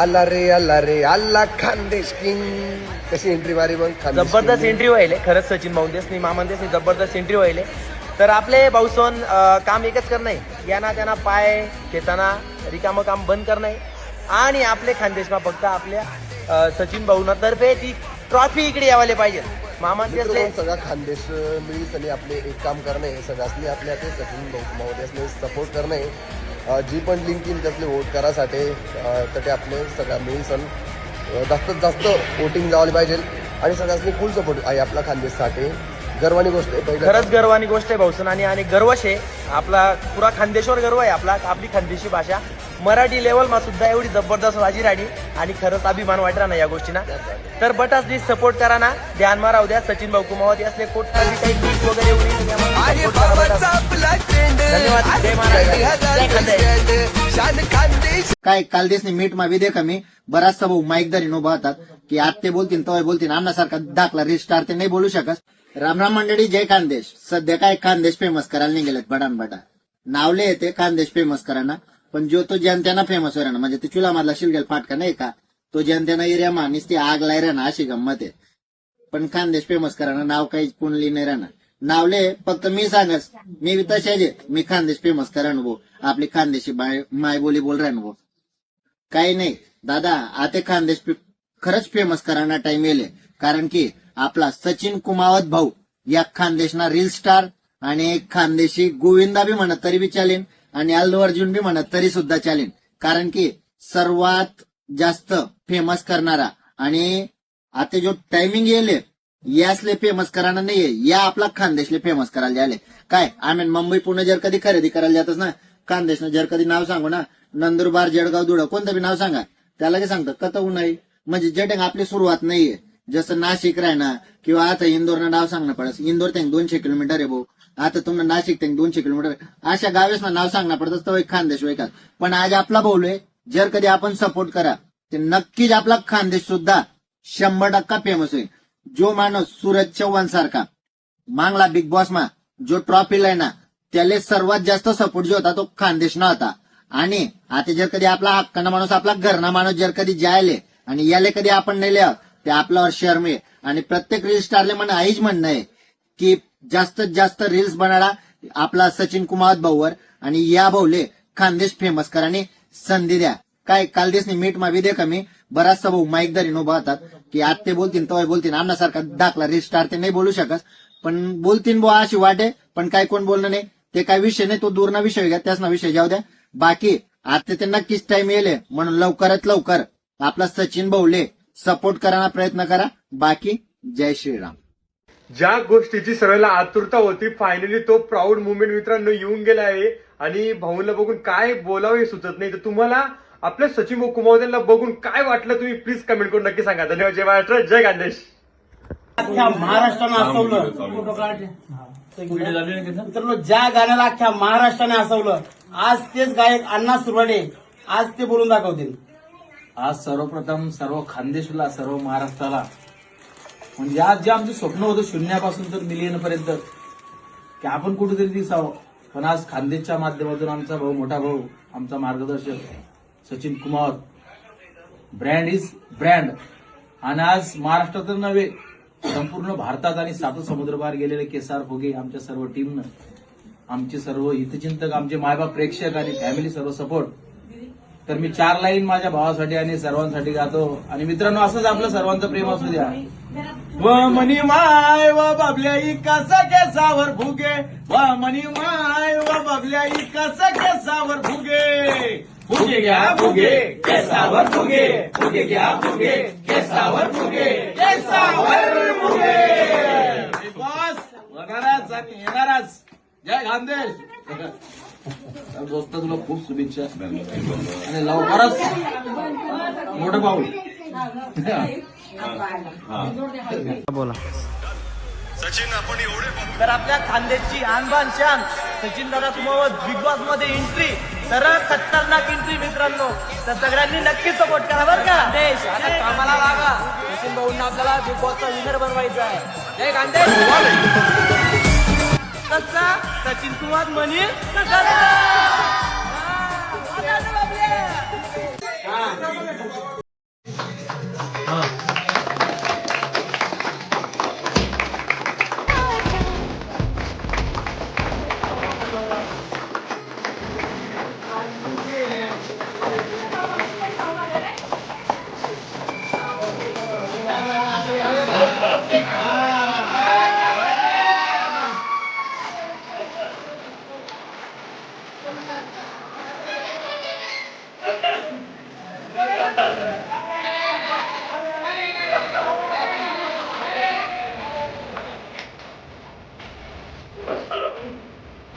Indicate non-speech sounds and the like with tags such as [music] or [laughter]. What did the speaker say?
आला रे आला रे आला खानदेश किंग कशी एंट्री मारी मग खानदेश जबरदस्त king? एंट्री व्हायले. खरंच सचिन भाऊ देसनी मामान देसनी जबरदस्त एंट्री व्हायले. तर आपले भाऊसोन काम एकच करणं आहे. यांना त्यांना पाय घेताना रिकामं काम बंद करणं आहे. आणि आपले खानदेशमा फक्त आपल्या अं, सचिन भाऊना तर्फे ती ट्रॉफी इकडे यावाले पाहिजे. मामान मित्रांनो, देसले सगळा खानदेश मिळीस आणि आपले एक काम करणे सगळ्यांनी आपल्या ते सचिन भाऊ महोदयासने सपोर्ट करणे जी पण लिंक येईल त्यातले वोट करासाठी तर ते आपले सगळ्या अं, जास्तीत जास्त वोटिंग जावली पाहिजे. आणि सगळ्यांनी फुल सपोर्ट आहे आपला खानदेशसाठी. गर्वानी गोष्ट आहे खरंच गर्वानी गोष्ट आहे भाऊसन आणि आणि गर्वश आहे आपला पुरा खानदेशवर गर्व आहे आपला आपली खानदेशी भाषा. मराठी लेवलमा सुद्धा एवढी जबरदस्त वाजी राहिली. आणि खरंच अभिमान वाटला ना या गोष्टीना. तर बटास प्लीज सपोर्ट करा ना ध्यान मारा उद्या सचिन भाऊ कुमावती असले कोट काही लीक वगैरे करा काय काल देशने मीठ मा विधेयक मी बराचसा भाऊ माईक धरीन उभा होतात. की आज ते बोलतील तवय बोलतील आमनासारखा दाखला रिस्टार ते नाही बोलू शकत. रामराम मंडळी जय खानदेश. सध्या काय खानदेश फेमस करायला नाही गेलेत बडान बडा. नावले येते खानदेश फेमस कराना पण जो तो जनतेना फेमस होईल म्हणजे ते चुला मधला शिलगेल फाटका नाही का? तो जनतेना एरिया मा नुसती आग लायरा राहणार अशी गंमत आहे. पण खानदेश फेमस करा नाव काही कुणली नाही राहणार. नावले फक्त मी सांगस मी बी मी खानदेश फेमस करा भाऊ आपली खानदेशी माय मायबोली बोल राहा भाऊ काही नाही. दादा आता खानदेश खरंच फेमस करायला टाइम येले कारण की आपला सचिन कुमावत भाऊ या खानदेशना रील स्टार आणि एक खानदेशी गोविंदा बी म्हणत तरी बी चालेन आणि अल्लू अर्जुन बी म्हणत तरी सुद्धा चालेल. कारण की सर्वात जास्त फेमस करणारा आणि आता जो टायमिंग येले यासले फेमस करायला नाहीये. या आपला खानदेशले फेमस करायला आले काय? आम्ही मुंबई पुणे जर कधी खरेदी करायला जातच ना खानदेशनं जर कधी नाव सांगू ना नंदुरबार जळगाव धुळं कोणतं बी नाव सांगा. त्याला सांगतात सांगतं कतवू नाही म्हणजे जटिंग आपली सुरुवात नाहीये. जसं नाशिक राहणार किंवा आता इंदोरनं नाव सांगणं पडत. इंदोर त्यांनी दोनशे किलोमीटर आहे भाऊ. आता तुम्हाला नाशिक त्यांनी दोनशे किलोमीटर अशा गावेस नाव सांगणं पडत तो एक खानदेश वेकाल पण आज आपला बोलूय जर कधी आपण सपोर्ट करा ते नक्कीच आपला खानदेश सुद्धा शंभर टक्का फेमस होईल. जो माणूस सूरज चव्हाण सारखा मांगला बिग बॉस मा जो ट्रॉफी ना त्याला सर्वात जास्त सपोर्ट जो होता तो खानदेशना होता. आणि आता जर कधी आपला हक्काना माणूस आपला घरना माणूस जर कधी जायले आणि याले कधी आपण नाही लिहा ते आपल्यावर शेअर मिळेल. आणि प्रत्येक रील स्टारले म्हणणं आईच म्हणणं आहे की जास्तीत जास्त रील्स बनाडा आपला सचिन कुमार भाऊवर आणि या भाऊले खानदेश फेमस कराने संधी द्या. काय काल दिसनी मीठ मा विधेयक मी बराचसा भाऊ माईक धरीन उभा होतात की आज ते बोलतील तवय बोलतील आमनासारखा दाखला रील स्टार ते नाही बोलू शकत. पण बोलतीन बुवा अशी वाटे पण काय कोण बोलणं नाही. ते काय विषय नाही तो दूरना विषय घ्या त्याच ना विषय जाऊ द्या. बाकी आता ते नक्कीच टाइम येईल म्हणून लवकरात लवकर आपला सचिन भाऊले सपोर्ट करायला प्रयत्न करा. बाकी जय श्रीराम. ज्या गोष्टीची सर्वांना आतुरता होती फायनली तो प्राऊड मुवमेंट मित्रांनो येऊन गेला आहे. आणि भाऊला बघून काय बोलावं हे सुचत नाही. तर तुम्हाला आपल्या सचिन भाऊ बघून काय वाटलं तुम्ही प्लीज कमेंट करून नक्की सांगा. धन्यवाद जय महाराष्ट्र जय अख्ख्या महाराष्ट्रानं हसवलं. मित्रांनो ज्या गाण्याला अख्ख्या महाराष्ट्राने हसवलं आज तेच गायक अण्णा सुरवाडे आज ते बोलून दाखवतील. आज सर्वप्रथम सर्व खानदेशला सर्व महाराष्ट्राला. म्हणजे आज जे आमचं स्वप्न होतं शून्यापासून तर मिलियन पर्यंत की आपण कुठेतरी दिसावं. पण आज खानदेशच्या माध्यमातून आमचा भाऊ मोठा भाऊ आमचा मार्गदर्शक Sachin Kumar brand is brand आणि आज महाराष्ट्रातच नव्हे संपूर्ण भारतात आणि सात समुद्रपार गेलेले केसार फोगे आमच्या सर्व टीमनं आमचे सर्व हितचिंतक आमचे मायबाप प्रेक्षक आणि फॅमिली सर्व सपोर्ट तर मी चार लाईन माझ्या भावासाठी आणि सर्वांसाठी गातो. आणि मित्रांनो असंच आपलं सर्वांचं प्रेम असू द्या. व मनी माय व बाबल्या कसा केसावर फुगे? व मनी माय व बाबल्या कसा केसावर फुगे? फुगे घ्या फुगे केसावर फुगे. फुगे घ्या फुगे केसावर फुगे केसावर फुगे. बस होणारच आणि येणारच. जय खानदेश [laughs] दोस्त तुला खूप शुभेच्छा. आणि लवकरच मोठं पाऊल. तर आपल्या खानदेशची आणबान शान सचिन दादा तुम्हाला बिग बॉसमध्ये एंट्री तर खतरनाक एंट्री मित्रांनो. तर सगळ्यांनी नक्की सपोर्ट करा बरं का? देश आता कामाला लागा. सचिन भाऊंना आपल्याला बिग बॉसचा विनर बनवायचा आहे. जय खानदेश! कसा सचिन कुमार म्हणेल कसा